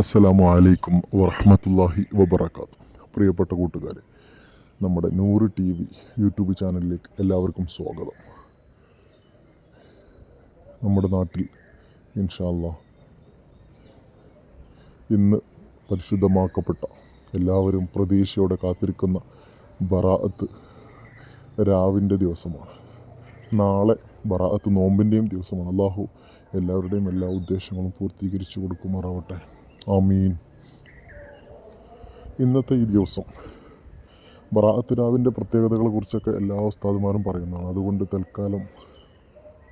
അസ്സലാമു അലൈക്കും വറഹമത്തല്ലാഹി വബർക്കാത്തു പ്രിയപ്പെട്ട കൂട്ടുകാരെ നമ്മുടെ നൂറ് ടി വി യൂട്യൂബ് ചാനലിലേക്ക് എല്ലാവർക്കും സ്വാഗതം. നമ്മുടെ നാട്ടിൽ ഇൻഷാല്ല ഇന്ന് പരിശുദ്ധമാക്കപ്പെട്ട എല്ലാവരും പ്രതീക്ഷയോടെ കാത്തിരിക്കുന്ന ബറാഅത്ത് രാവിന്റെ ദിവസമാണ്. നാളെ ബറാഅത്ത് നോമ്പിന്റെയും ദിവസമാണ്. അള്ളാഹു എല്ലാവരുടെയും എല്ലാ ഉദ്ദേശങ്ങളും പൂർത്തീകരിച്ചു കൊടുക്കുമാറാവട്ടെ. ആമീൻ. ഇന്നത്തെ ഈ ദിവസം ബറാഅത്ത് രാവിന്റെ പ്രത്യേകതകളെ കുറിച്ചൊക്കെ എല്ലാ ഉസ്താദുമാരും പറയുന്നതാണ്. അതുകൊണ്ട് തൽക്കാലം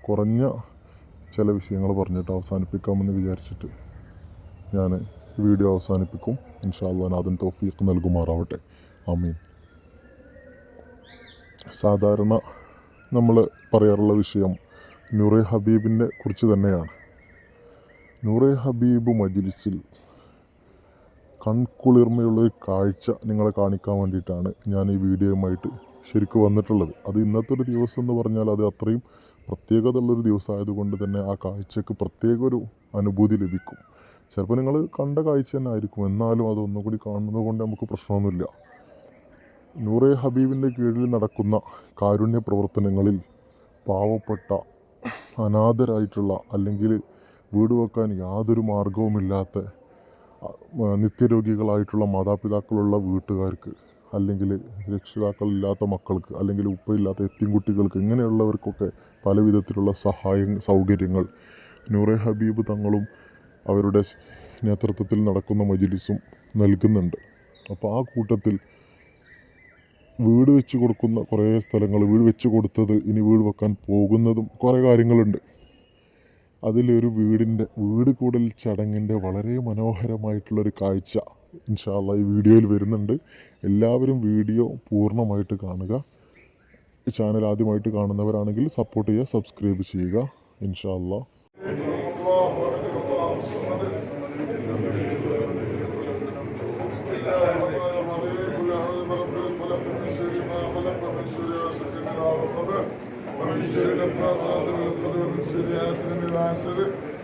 കുറഞ്ഞ ചില വിഷയങ്ങൾ പറഞ്ഞിട്ട് അവസാനിപ്പിക്കാമെന്ന് വിചാരിച്ചിട്ട് ഞാൻ വീഡിയോ അവസാനിപ്പിക്കും. ഇൻഷാല്ല നാദൻ തൗഫീഖ് നൽകുമാറാവട്ടെ. ആമീൻ. സാധാരണ നമ്മൾ പറയാറുള്ള വിഷയം നൂറെ ഹബീബിനെ കുറിച്ച് തന്നെയാണ്. നൂറെ ഹബീബ് മജ്ലിസിൽ കൺകുളിർമയുള്ള ഒരു കാഴ്ച നിങ്ങളെ കാണിക്കാൻ വേണ്ടിയിട്ടാണ് ഞാൻ ഈ വീഡിയോയുമായിട്ട് ശരിക്കും വന്നിട്ടുള്ളത്. അത് ഇന്നത്തെ ഒരു ദിവസം എന്ന് പറഞ്ഞാൽ അത് അത്രയും പ്രത്യേകത ഉള്ളൊരു ദിവസമായതുകൊണ്ട് തന്നെ ആ കാഴ്ചക്ക് പ്രത്യേക ഒരു അനുഭൂതി ലഭിക്കും. ചിലപ്പോൾ നിങ്ങൾ കണ്ട കാഴ്ച തന്നെ ആയിരിക്കും. എന്നാലും അത് ഒന്നുകൂടി കാണുന്നത് കൊണ്ട് നമുക്ക് പ്രശ്നമൊന്നുമില്ല. നൂറെ ഹബീബിന്റെ കീഴിൽ നടക്കുന്ന കാരുണ്യ പ്രവർത്തനങ്ങളിൽ പാവപ്പെട്ട അനാഥരായിട്ടുള്ള അല്ലെങ്കിൽ വീട് വെക്കാൻ യാതൊരു മാർഗവുമില്ലാത്ത നിത്യരോഗികളായിട്ടുള്ള മാതാപിതാക്കളുള്ള വീട്ടുകാർക്ക് അല്ലെങ്കിൽ രക്ഷിതാക്കളില്ലാത്ത മക്കൾക്ക് അല്ലെങ്കിൽ ഉപ്പയില്ലാത്ത എത്തിൻകുട്ടികൾക്ക് ഇങ്ങനെയുള്ളവർക്കൊക്കെ പല വിധത്തിലുള്ള സഹായ സൗകര്യങ്ങൾ. നൂറെ ഹബീബ് തങ്ങളും അവരുടെ നേതൃത്വത്തിൽ നടക്കുന്ന മജിലിസും നൽകുന്നുണ്ട്. അപ്പോൾ ആ കൂട്ടത്തിൽ വീട് വെച്ച് കൊടുക്കുന്ന കുറേ സ്ഥലങ്ങൾ വീട് വെച്ച് കൊടുത്തത് ഇനി വീട് വെക്കാൻ പോകുന്നതും കുറേ കാര്യങ്ങളുണ്ട്. അതിലൊരു വീടിന്റെ വീട് കൂടൽ ചടങ്ങിന്റെ വളരെ മനോഹരമായിട്ടുള്ളൊരു കാഴ്ച ഇൻഷാല്ല ഈ വീഡിയോയിൽ വരുന്നുണ്ട്. എല്ലാവരും വീഡിയോ പൂർണമായിട്ട് കാണുക. ചാനൽ ആദ്യമായിട്ട് കാണുന്നവരാണെങ്കിൽ സപ്പോർട്ട് ചെയ്യുക സബ്സ്ക്രൈബ് ചെയ്യുക. ഇൻഷാല്ല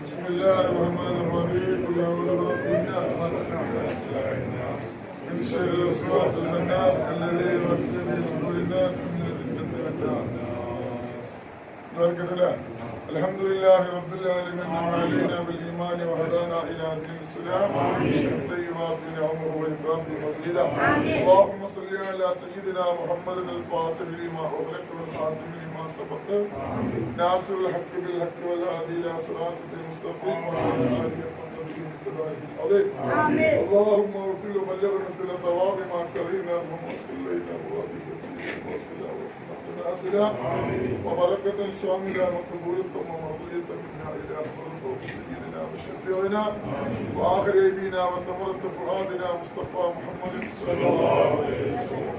بسم الله الرحمن الرحيم قل أعوذ برب الناس من شر الوسواس الخناس الذي يوسوس في الناس من الجنة والناس بارك الله الحمد لله رب العالمين. وعلينا بالإيمان وهدانا إلى دين السلام طيبات عمره وإبراهيم فضلنا اللهم صل على سيدنا محمد الفاتح لما من خاتم سبق ناصر الحق بالحق والهادي إلى صراطك المستقيم وعلى آله اللهم اغفر وبلغنا مثل ثواب ما كرهنا اللهم صل الينا بوابه وصلى نازله وبركة شاملة مقبولة ومرضية منا إلى حضرة سيدنا وشفيعنا. وآخر أيدينا وثمرة فؤادنا مصطفى محمد صلى الله عليه وسلم.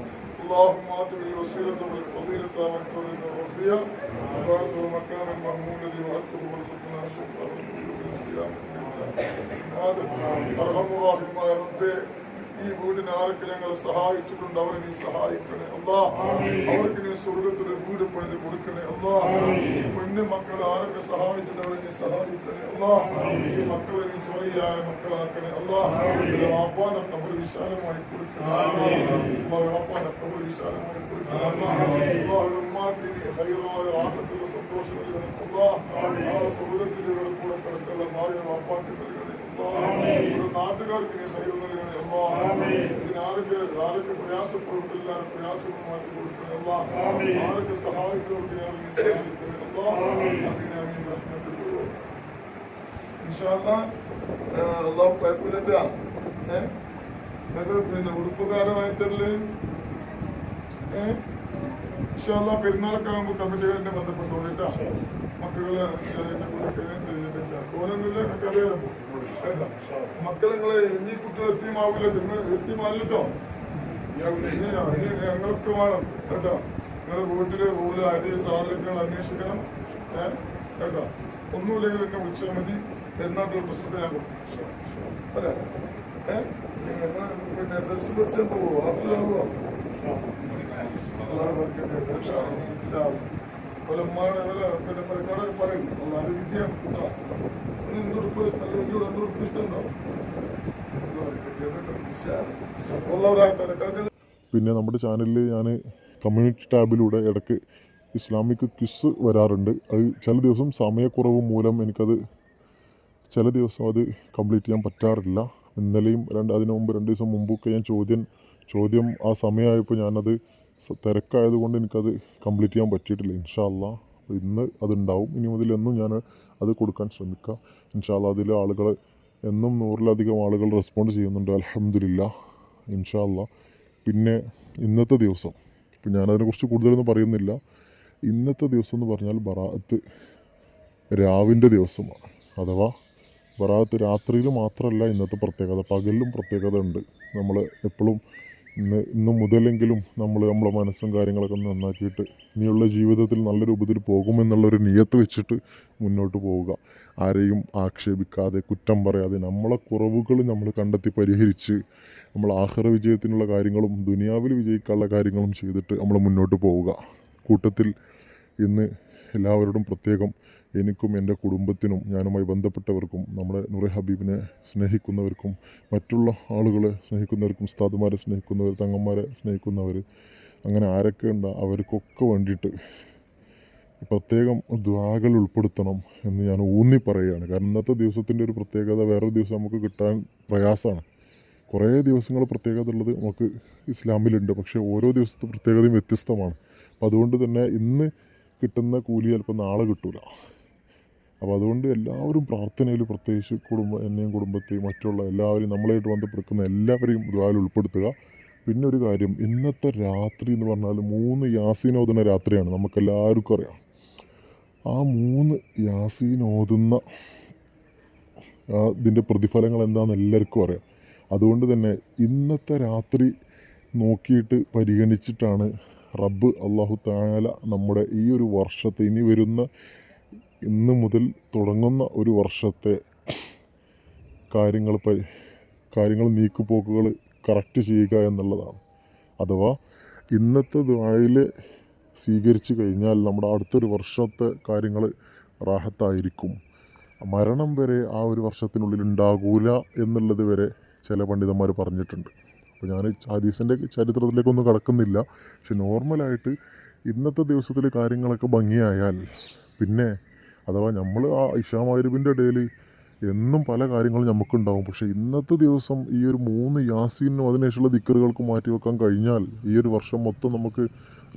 اللهم اعطه الوسيلة والفضيلة واغفر الوفية المكان مكانا الذي يؤكد وارزقنا شكرا أرحم الراحمة يا ربي ഈ വീടിന് ആരൊക്കെ ഞങ്ങൾ സഹായിച്ചിട്ടുണ്ട്? അവരെ നീ സഹായിക്കണേ. അല്ലാ അവർക്ക് നീ സ്വർഗത്തിൽ വീട് പണിത് കൊടുക്കണേ. അല്ലാ ഈ കുഞ്ഞു മക്കളെ ആരൊക്കെ സഹായിച്ചിട്ടുണ്ട് അവരെ നീ സഹായിക്കണേ? അല്ലാ ഈ മക്കളെ നീ സ്വലിയായ മക്കളാക്കണേ. അല്ലാ വാപ്പാനെ കബർ വിശാലമായി കൊടുക്കണേ. വാപ്പാനെ കബർ വിശാലമായി കൊടുക്കണേ. അല്ലാ ഉമ്മാക്ക് നീ ഹൈറായ റാഹത്തുള്ള സന്തോഷം നൽകണേ. അല്ലാ ആ സ്വർഗത്തിൽ ഇവരുടെ കൂടെ കിടക്കുള്ള ഭാര്യ വാപ്പാക്ക് നൽകണേ. അല്ലാ നാട്ടുകാർക്ക് നീ ഹൈർ നൽകണേ. ഇതിനാർക്ക് ആരൊക്കെ പ്രയാസപ്പെടും എല്ലാവരും പ്രയാസങ്ങൾ മാറ്റി കൊടുക്കണേ അല്ലാ. ആരൊക്കെ സഹായിക്കുന്നവർക്ക് ഞാൻ നീ സഹായിക്കണേ അല്ലാ. ആമീൻ. ആമീൻ റഹ്മത്തുള്ളൂ ഇൻഷാ അല്ലാ അല്ലാഹു കുഴപ്പമില്ല ഏ? നിങ്ങൾക്ക് പിന്നെ ഉടുപ്പുകാരമായി തരൽ ഏ? ഇൻഷാ അല്ലാ പെരുന്നാളൊക്കെ ആകുമ്പോൾ കമ്മിറ്റിക്കാരനെ ബന്ധപ്പെട്ടോളിട്ടാ മക്കളെ തോന്നുന്നില്ല അറിയാമോ വേണ്ട മക്കളെ നിങ്ങളെ ഇനി കുട്ടികൾ എത്തിയുമാവില്ല നിങ്ങൾ എത്തിയമാല്ലോ ഞങ്ങൾക്ക് വേണം. കേട്ടോ? നിങ്ങളുടെ വീട്ടിൽ പോലെ അരി സാധനങ്ങൾ അന്വേഷിക്കണം. ഏ കേട്ടോ? ഒന്നുമില്ലെങ്കിൽ എന്നെ വിളിച്ചാൽ മതി. പെരുന്നാട്ടിലെ പ്രശ്നത്തെ ഞാൻ കൊടുക്കും. അല്ലേ? ഏഹ് നിങ്ങൾ പിന്നെ ദർശനം പഠിച്ചാൽ പോവോ? ഹാഫിലാവോ? ഒരു പിന്നെ നമ്മുടെ ചാനലിൽ ഞാൻ കമ്മ്യൂണിറ്റി ടാബിലൂടെ ഇടയ്ക്ക് ഇസ്ലാമിക് ക്വിസ് വരാറുണ്ട്. അത് ചില ദിവസം സമയക്കുറവ് മൂലം എനിക്കത് ചില ദിവസം അത് കംപ്ലീറ്റ് ചെയ്യാൻ പറ്റാറില്ല. ഇന്നലെയും രണ്ട് അതിനു മുമ്പ് രണ്ട് ദിവസം മുമ്പൊക്കെ ഞാൻ ചോദ്യം ചോദ്യം ആ സമയമായപ്പോൾ ഞാനത് തിരക്കായതുകൊണ്ട് എനിക്കത് കംപ്ലീറ്റ് ചെയ്യാൻ പറ്റിയിട്ടില്ല. ഇൻഷാല്ല അപ്പോൾ ഇന്ന് അതുണ്ടാവും. ഇനി മുതൽ എന്നും ഞാൻ അത് കൊടുക്കാൻ ശ്രമിക്കാം. ഇൻഷാല്ല അതിൽ ആളുകൾ എന്നും നൂറിലധികം ആളുകൾ റെസ്പോണ്ട് ചെയ്യുന്നുണ്ട്. അലഹമില്ല ഇൻഷാല്ല പിന്നെ ഇന്നത്തെ ദിവസം ഇപ്പം ഞാനതിനെക്കുറിച്ച് കൂടുതലൊന്നും പറയുന്നില്ല. ഇന്നത്തെ ദിവസം എന്ന് പറഞ്ഞാൽ ബറാത്ത് രാവിന്റെ ദിവസമാണ്. അഥവാ ബറാത്ത് രാത്രിയിൽ മാത്രമല്ല ഇന്നത്തെ പ്രത്യേകത. പകലിലും പ്രത്യേകത ഉണ്ട്. നമ്മൾ എപ്പോഴും ഇന്ന് ഇന്ന് മുതലെങ്കിലും നമ്മൾ നമ്മളെ മനസ്സും കാര്യങ്ങളൊക്കെ നന്നാക്കിയിട്ട് ഇനിയുള്ള ജീവിതത്തിൽ നല്ല രൂപത്തിൽ പോകുമെന്നുള്ളൊരു നിയത്ത് വെച്ചിട്ട് മുന്നോട്ട് പോവുക. ആരെയും ആക്ഷേപിക്കാതെ കുറ്റം പറയാതെ നമ്മളെ കുറവുകൾ നമ്മൾ കണ്ടെത്തി പരിഹരിച്ച് നമ്മൾ ആഹ്റ വിജയത്തിനുള്ള കാര്യങ്ങളും ദുനിയാവിൽ വിജയിക്കാനുള്ള കാര്യങ്ങളും ചെയ്തിട്ട് നമ്മൾ മുന്നോട്ട് പോവുക. കൂട്ടത്തിൽ ഇന്ന് എല്ലാവരോടും പ്രത്യേകം എനിക്കും എന്റെ കുടുംബത്തിനും ഞാനുമായി ബന്ധപ്പെട്ടവർക്കും നമ്മുടെ നൂറെ ഹബീബിനെ സ്നേഹിക്കുന്നവർക്കും മറ്റുള്ള ആളുകളെ സ്നേഹിക്കുന്നവർക്കും ഉസ്താദുമാരെ സ്നേഹിക്കുന്നവർ തങ്ങന്മാരെ സ്നേഹിക്കുന്നവർ അങ്ങനെ ആരൊക്കെ ഉണ്ടോ അവർക്കൊക്കെ വേണ്ടിയിട്ട് പ്രത്യേകം ദ്വാകൾ ഉൾപ്പെടുത്തണം എന്ന് ഞാൻ ഊന്നി പറയുകയാണ്. കാരണം ഇന്നത്തെ ദിവസത്തിന്റെ ഒരു പ്രത്യേകത വേറൊരു ദിവസം നമുക്ക് കിട്ടാൻ പ്രയാസമാണ്. കുറേ ദിവസങ്ങൾ പ്രത്യേകത ഉള്ളത് നമുക്ക് ഇസ്ലാമിലുണ്ട്. പക്ഷേ ഓരോ ദിവസത്തെ പ്രത്യേകതയും വ്യത്യസ്തമാണ്. അപ്പം അതുകൊണ്ട് തന്നെ ഇന്ന് കിട്ടുന്ന കൂലി ചിലപ്പോൾ നാളെ കിട്ടൂല. അപ്പോൾ അതുകൊണ്ട് എല്ലാവരും പ്രാർത്ഥനയിൽ പ്രത്യേകിച്ച് കുടുംബ എന്നെയും കുടുംബത്തെയും മറ്റുള്ള എല്ലാവരെയും നമ്മളായിട്ട് ബന്ധപ്പെടുക്കുന്ന എല്ലാവരെയും ദുരാൽ ഉൾപ്പെടുത്തുക. പിന്നെ ഒരു കാര്യം ഇന്നത്തെ രാത്രി എന്ന് പറഞ്ഞാൽ മൂന്ന് ഓതുന്ന രാത്രിയാണ് നമുക്കെല്ലാവർക്കും അറിയാം. ആ മൂന്ന് യാസീൻ ഓതുന്ന ആ ഇതിന്റെ പ്രതിഫലങ്ങൾ എന്താണെന്ന് എല്ലാവർക്കും അറിയാം. അതുകൊണ്ട് തന്നെ ഇന്നത്തെ രാത്രി നോക്കിയിട്ട് പരിഗണിച്ചിട്ടാണ് റബ്ബ് അള്ളാഹു താല നമ്മുടെ ഈ ഒരു വർഷത്തെ ഇനി വരുന്ന ഇന്ന് മുതൽ തുടങ്ങുന്ന ഒരു വർഷത്തെ കാര്യങ്ങൾ പരി കാര്യങ്ങൾ നീക്കുപോക്കുകൾ കറക്റ്റ് ചെയ്യുക എന്നുള്ളതാണ്. അഥവാ ഇന്നത്തെ ദ്വായിൽ സ്വീകരിച്ചു കഴിഞ്ഞാൽ നമ്മുടെ അടുത്തൊരു വർഷത്തെ കാര്യങ്ങൾ റാഹത്തായിരിക്കും. മരണം വരെ ആ ഒരു വർഷത്തിനുള്ളിൽ ഉണ്ടാകൂല എന്നുള്ളത് വരെ ചില പണ്ഡിതന്മാർ പറഞ്ഞിട്ടുണ്ട്. അപ്പോൾ ഞാൻ ഹദീസിന്റെ ചരിത്രത്തിലേക്കൊന്നും കടക്കുന്നില്ല. പക്ഷെ നോർമലായിട്ട് ഇന്നത്തെ ദിവസത്തിൽ കാര്യങ്ങളൊക്കെ ഭംഗിയായാൽ പിന്നെ അഥവാ നമ്മൾ ആ ഇഷാമാരുവിന്റെ ഇടയിൽ എന്നും പല കാര്യങ്ങളും നമുക്കുണ്ടാവും പക്ഷേ ഇന്നത്തെ ദിവസം ഈ ഒരു മൂന്ന് യാസീനും അതിനുശേഷമുള്ള ദിക്കറുകൾക്ക് മാറ്റി വെക്കാൻ കഴിഞ്ഞാൽ ഈ ഒരു വർഷം മൊത്തം നമുക്ക്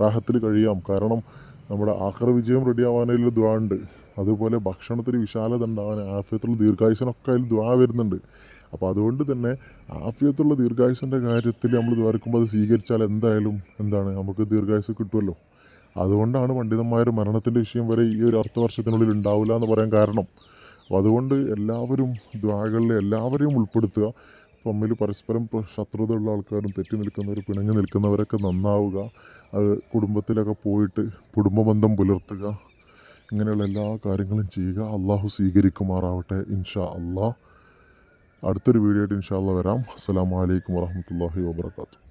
റാഹത്തിൽ കഴിയാം. കാരണം നമ്മുടെ ആഹ്ര വിജയം റെഡിയാവാനതിൽ ദ്വാ ഉണ്ട്. അതുപോലെ ഭക്ഷണത്തിൽ വിശാലത ഉണ്ടാവാൻ ആഫിയത്തുള്ള ദീർഘായുസനൊക്കെ അതിൽ ദ്വാ വരുന്നുണ്ട്. അപ്പോൾ അതുകൊണ്ട് തന്നെ ആഫിയത്തുള്ള ദീർഘായുസിന്റെ കാര്യത്തിൽ നമ്മൾ ദ്വാരക്കുമ്പോൾ അത് സ്വീകരിച്ചാൽ എന്തായാലും എന്താണ്? നമുക്ക് ദീർഘായുസ് കിട്ടുമല്ലോ അതുകൊണ്ടാണ് പണ്ഡിതന്മാർ മരണത്തിന്റെ വിഷയം വരെ ഈ ഒരു അർത്ഥവർഷത്തിനുള്ളിൽ ഉണ്ടാവില്ല എന്ന് പറയാൻ കാരണം. അപ്പോൾ അതുകൊണ്ട് എല്ലാവരും ദ്വാകളിൽ എല്ലാവരെയും ഉൾപ്പെടുത്തുക. തമ്മിൽ പരസ്പരം പ്ര- ശത്രുതയുള്ള ആൾക്കാരും തെറ്റി നിൽക്കുന്നവർ പിണങ്ങി നിൽക്കുന്നവരൊക്കെ നന്നാവുക. അത് കുടുംബത്തിലൊക്കെ പോയിട്ട് കുടുംബബന്ധം പുലർത്തുക. ഇങ്ങനെയുള്ള എല്ലാ കാര്യങ്ങളും ചെയ്യുക. അള്ളാഹു സ്വീകരിക്കുമാറാവട്ടെ. ഇൻഷാ അള്ളാഹ് അടുത്തൊരു വീഡിയോ ആയിട്ട് ഇൻഷാ അള്ളാഹ് വരാം. അസ്സാം വലൈക്കും വാഹമത്തല്ലാഹി വാബർക്കാത്തു